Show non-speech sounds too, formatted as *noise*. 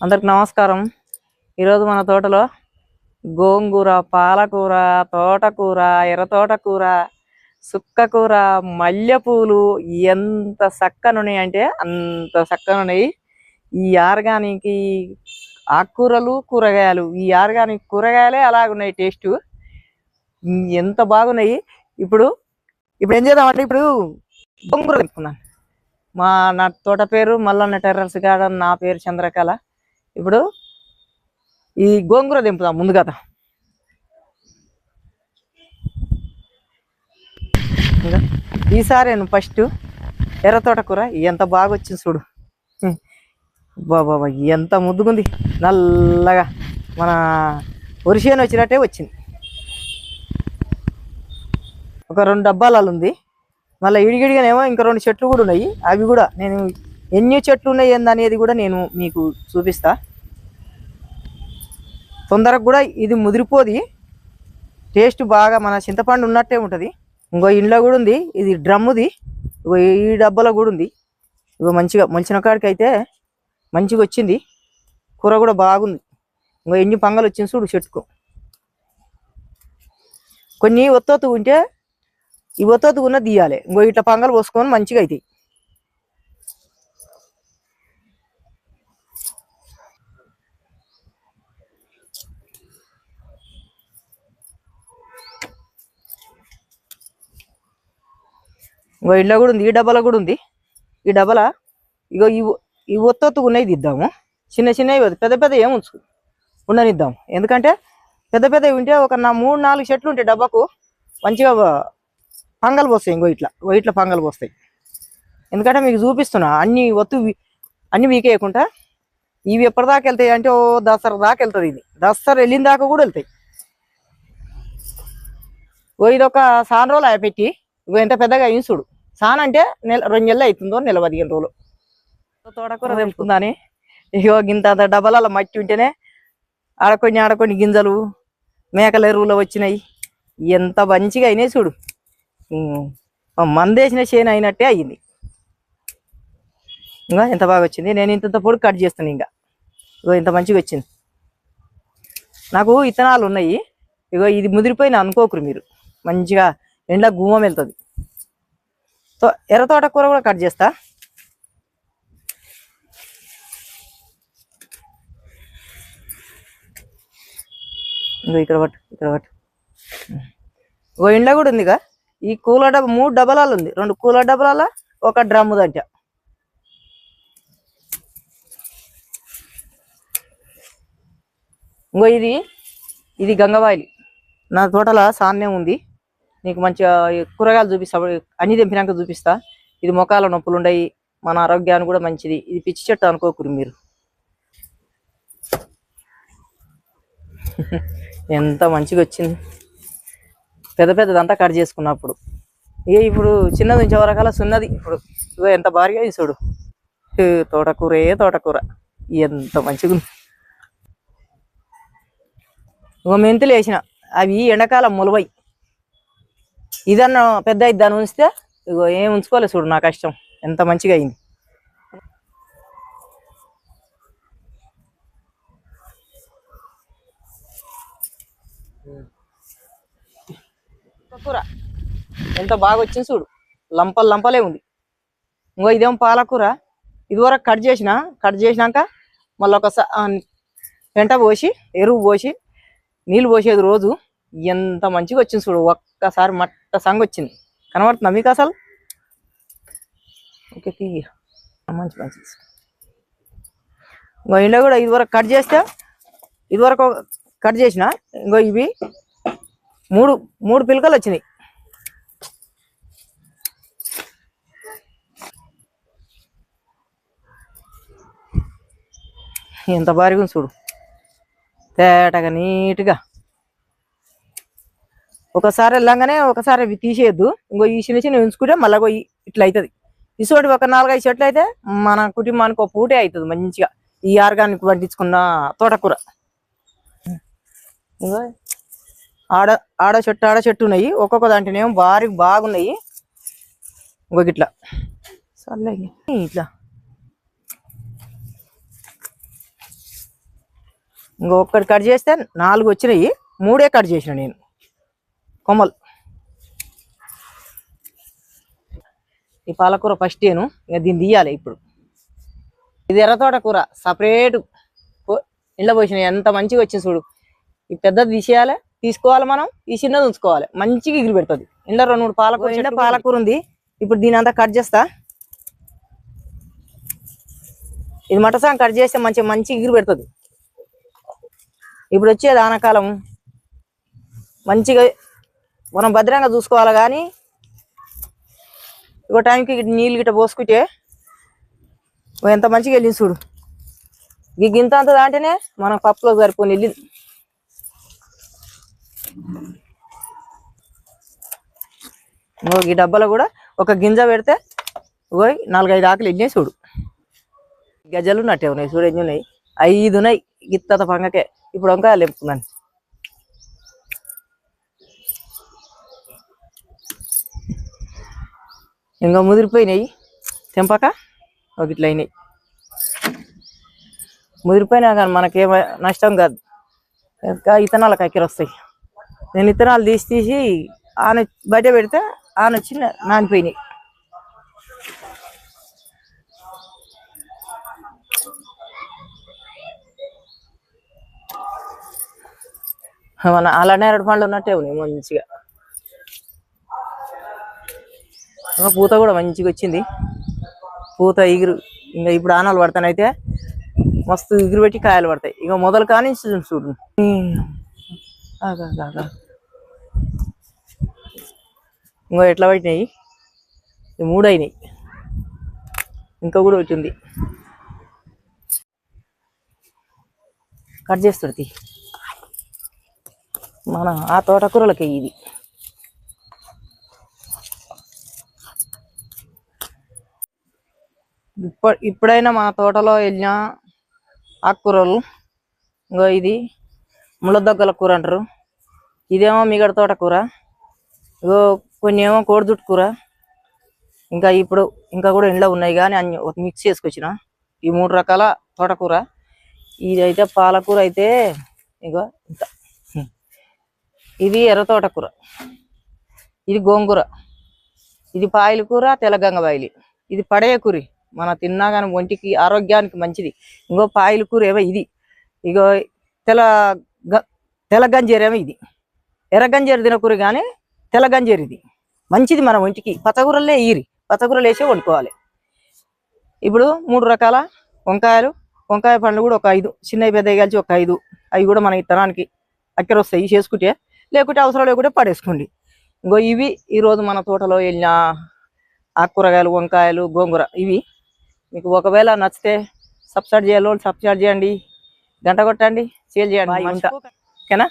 అందరికి నమస్కారం. ఈరోజు మన తోటలో గోంగూర పాలకూర తోటకూర ఎర్ర తోటకూర సుక్కకూర మల్లెపూలు ఎంత చక్కనున్నాయి అంటే అంత చక్కనున్నాయి ఈ ఆర్గానిక్ ఆకుకూరలు కూరగాయలు ఈ ఆర్గానిక్ కూరగాయలే అలాగున్నాయి టేస్ట్. ఎంత బాగున్నాయి. ఇప్పుడు ఇప్పుడు ఏం చేద్దామంటే ఇప్పుడు గోంగూర తెంపుకున్నాను మా నా తోట పేరు మల్లన్న టెర్రస్ గార్డెన్ నా పేరు చంద్రకళ. ఇప్పుడు ఈ గోంగూర దింపుదాం ముందు కదా ఈసారి నేను ఫస్ట్ ఎర్ర తోటకూర ఎంత బాగా వచ్చింది చూడు బాబా ఎంత ముద్దుగుంది. నల్లగా మన ఒరిసేను వచ్చినట్టే వచ్చింది. ఒక రెండు డబ్బాలు ఉంది. మళ్ళీ ఇడిగిడిగానేమో ఇంకా రెండు చెట్లు కూడా ఉన్నాయి. అవి కూడా నేను ఎన్ని చెట్లు ఉన్నాయి ఏందనేది కూడా నేను మీకు చూపిస్తా. తొందరగా కూడా ఇది ముదిరిపోది. టేస్ట్ బాగా మన చింతపండు ఉన్నట్టే ఉంటుంది. ఇంకో ఇంట్లో కూడా ఉంది. ఇది డ్రమ్ముది. ఇగో ఈ డబ్బాలో కూడా ఉంది. ఇగో మంచిగా మంచిన కాడికి అయితే మంచిగా వచ్చింది. కూర కూడా బాగుంది. ఇంకో ఎన్ని పంగలు వచ్చింది చూడు చెట్టుకు. కొన్ని ఒత్తొత్తు ఉంటే ఈ ఒత్తొత్తు ఉన్న తీయాలి. ఇంకో ఇట్లా పంగలు పోసుకొని మంచిగా అవుతాయి ఇంకో ఇళ్ళ కూడా ఉంది ఈ డబ్బాలో కూడా ఉంది. ఈ డబ్బాల ఇగో ఈ ఈ ఉన్నవి ఉన్నాయి తీద్దాము. చిన్న చిన్నవి పెద్ద పెద్ద ఏమి ఉంచు ఉండనిద్దాం ఎందుకంటే పెద్ద పెద్దవి ఉంటే ఒక నా మూడు నాలుగు చెట్లు ఉంటాయి డబ్బాకు మంచిగా పంగలు పోస్తాయి ఇంకో ఇట్లా ఇంకో ఇట్లా పంగలు పోస్తాయి. ఎందుకంటే మీకు చూపిస్తున్నా అన్ని ఒత్తు అన్ని వీకేయకుండా ఇవి ఎప్పటిదాకా వెళ్తాయి అంటే ఓ దసరా దాకా వెళ్తుంది ఇది. దసరా వెళ్ళిన దాకా కూడా వెళ్తాయి. ఓ ఇది ఒక సాన్ రోజులు అవి పెట్టి ఇగో ఎంత పెద్దగా అయింది చూడు. సాన్ అంటే నెల రెండు నెలలు అవుతుందో నెల పదిహేను రోజులు. తోటకూర తెంపుకుందాని ఇగో గింత అంత డబ్బాల మట్టి ఉంటేనే ఆడకొన్ని ఆడకొన్ని గింజలు మేకల ఎరువులు వచ్చినాయి. ఎంత మంచిగా అయినాయి చూడు. మందేసిన చేను అయినట్టే అయ్యింది. ఇంకా ఎంత బాగా వచ్చింది? నేను ఇంత పొడి కట్ చేస్తాను ఇంకా. ఇగో ఇంత మంచిగా వచ్చింది. నాకు ఇత్తనాలు ఉన్నాయి. ఇగో ఇది ముదిరిపోయిన అనుకోకురు మీరు. మంచిగా ఎండ గుమ్మం వెళ్తుంది. తో ఎర్ర తోటకూర కూడా కట్ చేస్తా. ఇక్కడ పట్టు ఇక్కడ పట్టు. ఓ ఇండ్ల కూడా ఉందిగా ఈ కూల డబ్బా మూడు డబ్బాలు ఉంది. రెండు కూల డబ్బాల ఒక డ్రమ్ము దంట. ఇంకో ఇది ఇది గంగవాయిలి. నా తోటల సాన్యం ఉంది. నీకు మంచిగా కూరగాయలు చూపిస్తా అన్ని తెంపినాక చూపిస్తా. ఇది మొఖాల నొప్పులు ఉండయి మన ఆరోగ్యానికి కూడా మంచిది. ఇది పిచ్చి చెట్టు అనుకోకూరు మీరు. *laughs* ఎంత మంచిగా వచ్చింది. పెద్ద పెద్దదంతా కట్ చేసుకున్నప్పుడు. ఇక ఇప్పుడు చిన్నది నుంచి వరకాల సున్నది. ఇప్పుడు ఇగో ఎంత భారీగా చూడు తోటకూరే తోటకూర. ఎంత మంచిగా ఉంది ఇగో మెంతులు వేసిన. అవి ఎండాకాలం మొలవై. ఇదన్న పెద్ద దాన్ని ఉంచితే ఇగో ఏం ఉంచుకోలేదు చూడు నా కష్టం. ఎంత మంచిగా అయింది. కూర. ఎంత బాగా వచ్చింది చూడు. లంపలు లంపలే ఉంది. ఇంకో ఇదేం పాలకూర. ఇదివరకు కట్ చేసిన కట్ చేసినాక మళ్ళీ ఒకసారి పెంట పోసి ఎరువు పోసి నీళ్ళు పోసేది రోజు. ఎంత మంచిగా వచ్చింది చూడు. ఒక్క ఒక్కసారి మట్ట సంగ వచ్చింది కనబడుతుందా మీకు అసలు? ఓకే తీ మంచి మంచి ఇంకో ఇంట్లో కూడా ఇదివరకు కట్ చేస్తే ఇదివరకు కట్ చేసిన ఇంకో ఇవి మూడు మూడు పిలకలు వచ్చినాయి. ఎంత భారీగా ఉంది చూడు. తేటగా నీట్గా. ఒకసారి వెళ్ళంగానే ఒకసారి అవి తీసేయద్దు. ఇంకో ఈ చిన్న చిన్న ఉంచుకుంటే మళ్ళీ ఇట్లా అవుతుంది ఇసోటి ఒక నాలుగైదు చెట్లు అయితే మన కుటుంబానికి ఒక పూటే అవుతుంది మంచిగా. ఈ ఆర్గానిక్ పండించుకున్న తోటకూర. ఇంకో ఆడ ఆడ చెట్టు ఆడ చెట్టు ఉన్నాయి. ఒక్కొక్క దాంట్లోనేమో భారీ బాగున్నాయి. ఇంకొక ఇట్లా సర్లే ఇట్లా. ఇంకొకటి కట్ చేస్తే నాలుగు వచ్చినాయి. మూడే కట్ చేసిన నేను. కొమ్మలు. ఈ పాలకూర ఫస్ట్ నేను ఇక దీన్ని తీయాలి ఇప్పుడు. ఇది ఎర్రతోట కూర సపరేట్ ఇంట్లో పోసిన ఎంత మంచిగా వచ్చింది చూడు. ఈ పెద్దది తీసేయాలి తీసుకోవాలి మనం ఈ చిన్నది ఉంచుకోవాలి. మంచిగా ఎగిరి పెడుతుంది. ఇంట్లో రెండు మూడు పాలకూర ఇంట్లో పాలకూర ఉంది. ఇప్పుడు దీని అంతా కట్ చేస్తా. ఇది మటసాం కట్ చేస్తే మంచి మంచి ఎగిరి పెడుతుంది. ఇప్పుడు వచ్చే దానకాలం మంచిగా మనం భద్రంగా చూసుకోవాలి కానీ ఇంకో టైంకి నీళ్ళు గిట్ట పోసుకుంటే ఎంత మంచిగా వెళ్ళింది చూడు. ఈ గింత అంత దాంటేనే మనం పప్పులో సరిపోని వెళ్ళింది. ఈ డబ్బాలో కూడా ఒక గింజ పెడితే పోయి నాలుగైదు ఆకులు వెళ్ళినాయి చూడు. గజలు నట్టే ఉన్నాయి చూడు ఎన్ని ఉన్నాయి? ఐదు ఉన్నాయి గిత్తత పంగకే. ఇప్పుడు వంకాయలు తెంపుకున్నాను ఇంకా ముదిరిపోయినాయి? తెంపక? ఒక ఇట్లా అయినాయి. ముదిరిపోయినా కానీ మనకేమ నష్టం కాదు. ఇంకా ఇత్తనాలకు అక్కర వస్తాయి. నేను ఇత్తనాలు తీసి తీసి ఆన బయట పెడితే ఆన వచ్చి నానిపోయినాయి. మన అలా నేరడు పండ్లు ఉన్నట్టే ఉన్నాయి మంచిగా. పూత కూడా మంచిగా వచ్చింది. పూత ఎగురు ఇంకా ఇప్పుడు ఆనాలు పడతానైతే మస్తు ఎగురు పెట్టి కాయలు పడతాయి. ఇక మొదలు కానీ చూడండి చూడండి ఇంకా ఇంకో ఎట్లా పట్టినాయి? మూడు అయినాయి. ఇంకా కూడా వచ్చింది ఉంది. కట్ చేస్తుంది మన ఆ తోటకూరలకి ఇది. ఇప్ప ఇప్పుడైనా మా తోటలో వెళ్ళిన ఆకుకూరలు ఇంకో ఇది ముళ్ళదగ్గల కూర అంటారు. ఇదేమో మిగడ తోట కూర ఇగో కొన్ని ఏమో కోడిదుట్టు కూర. ఇంకా ఇప్పుడు ఇంకా కూడా ఇంట్లో ఉన్నాయి కానీ అన్ని మిక్స్ చేసుకొచ్చిన. ఈ మూడు రకాల తోటకూర. ఇదైతే పాలకూర అయితే ఇగో ఇంత. ఇది ఎర్ర తోటకూర. ఇది గోంగూర. ఇది పాయల కూర తెల్లగంగ బాయిలి ఇది పడయ కూరి. మన తిన్నా కానీ ఒంటికి ఆరోగ్యానికి మంచిది. ఇంకో పాయల కూర ఏమో ఇది. ఇగో తెల్ల గ- తెల్ల ఏమో ఇది. ఎర్ర గంజేరు తినకూర కానీ తెల్ల గంజేరు ఇది. మంచిది మన ఒంటికి. పతకూరలే ఈరి. పచ్చకూరలు వేసి వండుకోవాలి. ఇప్పుడు మూడు రకాల వంకాయలు. వంకాయ పండ్లు కూడా ఒక ఐదు. చిన్నవి పెద్దవి కలిసి ఒక ఐదు. అవి కూడా మన ఇత్తనానికి అక్కర వస్తాయి చేసుకుంటే లేకుంటే అవసరం లేకుంటే పడేసుకోండి. ఇంకో ఇవి ఈరోజు మన తోటలో వెళ్ళిన ఆకుకూరగాయలు వంకాయలు గోంగూర ఇవి మీకు ఒకవేళ నచ్చితే సబ్స్క్రైబ్ చేయాలి సబ్స్క్రైబ్ చేయండి. గంట కొట్టండి సేల్ చేయండి. ఓకేనా?